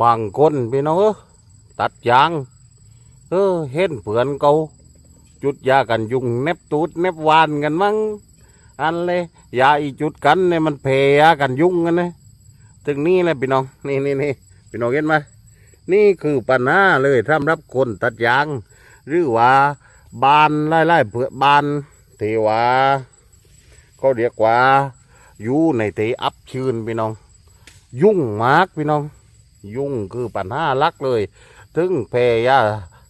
บางคนพี่น้องตัดยาง เออเห็นเผื่อนเขาจุดยากันยุงเน็บตูดเน็บวานกันมั้งอันเลยยาอีจุดกันเนี่ยมันเพยากันยุงกันนะถึงนี่แหละพี่น้องนี่นี่นี่พี่น้องเห็นไหมนี่คือปัญหาเลยสำหรับคนตัดยาง หรือว่าบานไล่ไล่เผื่อบานเทวาเขาเรียกว่าอยู่ในที่อับชื้นพี่น้อง ยุ่งมากพี่น้อง ยุ่งคือปัญหาลักเลยถึงเพยา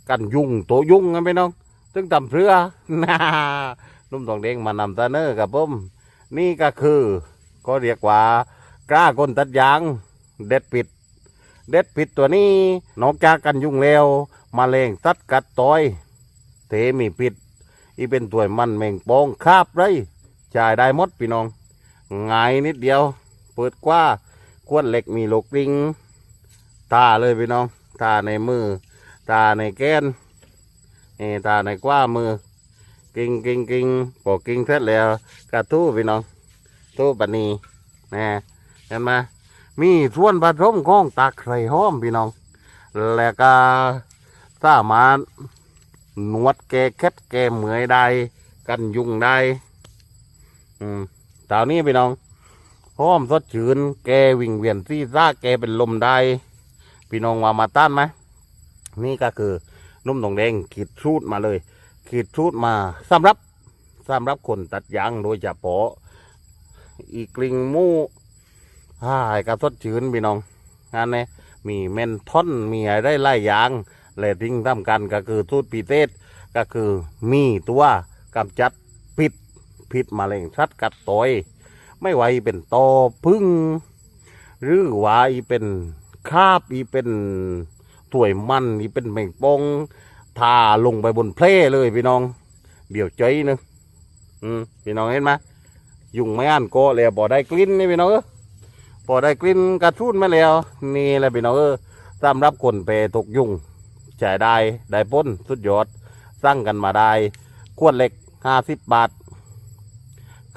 กันยุ่งตัวยุ่งนะพี่น้องถึงตำเรือน่านุ่มทองแดงมานำเสนอกับผมนี่ก็คือก็เรียกว่ากล้าคนตัดยางเด็ดปิด เด็ดปิดตัวนี้นอกจากกันยุ่งแล้วมาเลงตัดกัดต่อยเทมีปิด อีเป็นตัวมันแมงปองคาบเลยจ่ายได้หมดพี่น้องง่ายนิดเดียว เปิดกว่าขวดเหล็กมีโลกริง ตาเลยพี่น้อง ตาในมือ ตาในแก้นเออตาในกว่ามือ กิงกิงกิงพอกิงเสร็จแล้วกระทู้พี่น้องทู้ปนีนะเห็นไหมมีส่วนผสมของตาไคร่หอมพี่น้อง แล้วก็สามารถนวดแก้เคล็ดแก้เหมือยได้ กันยุงได้ อืมตอนนี้พี่น้องหอมสดชื่นแกวิ่งเวียนซี่ซ่าแกเป็นลมได้ พี่น้องว่ามาต้านไหมนี่ก็คือนุ่มทองแดงขีดชูดมาเลย ขีดชูดมาสำหรับสำหรับคนตัดยางโดยเฉพาะอีกลิงมูหายกระสดชื่นพี่น้องงานนี้มีเมนทอนมีอะไรไล่ยางและทิ้งทำกันก็คือทูดปีเตสก็คือมีตัวกำจัดพิษพิษมะเร็งชัดกัดต่อย ไม่ว่าอีเป็นตอพึ่ง หรือว่าอีเป็น คาบอีเป็นถ้วยมันอีเป็นแมงปองทาลงไปบนเพลเลยพี่น้อง เดี๋ยวใจนึงอืมพี่น้องเห็นไหมยุงไม่อ่านโกะเลยบ่ได้กลิ่นนี่พี่น้องเออบ่ได้กลิ่นกระทุนมาแล้ว นี่แหละพี่น้องเออสำหรับคนเปตกยุงจ่ายได้ได้พ้นสุดยอดสั่งกันมาได้ขวดเหล็กห้าสิบบาท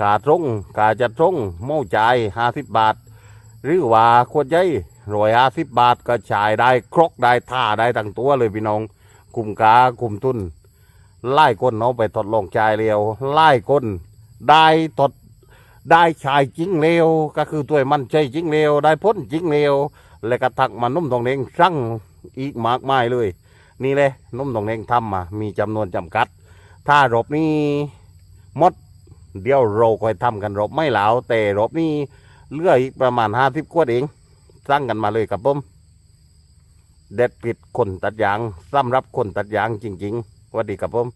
กาตรงกาจะตรงเมาจ่ายห้าสิบบาท หรือว่าขวดใหญ่ ร้อยห้าสิบบาทก็จ่ายได้ครกได้ท่าได้ทั้งตัวเลยพี่น้องคุมกาคุมทุนไล่ก้นเอาไปทดลองจ่ายเร็วไล่ก้นได้ทดได้ชายจริงเร็วก็คือตัวมันใจจริงเร็วได้พ้นจริงเร็วแล้วก็ทักมานุ่มทองแดงสั่งอีกมากมายเลย นี่เลยนุ่มทองแดงทำมา มีจำนวนจำกัด ถ้ารบนี้มดเดี๋ยวเราค่อยทำกันรบไม่เหลาแต่รบนี้เลืออีกประมาณห้าสิบขวดเอง สร้างกันมาเลยครับผมเด็ดปิดคนตัดยางสำหรับคนตัดยางจริงๆสวัสดีครับผม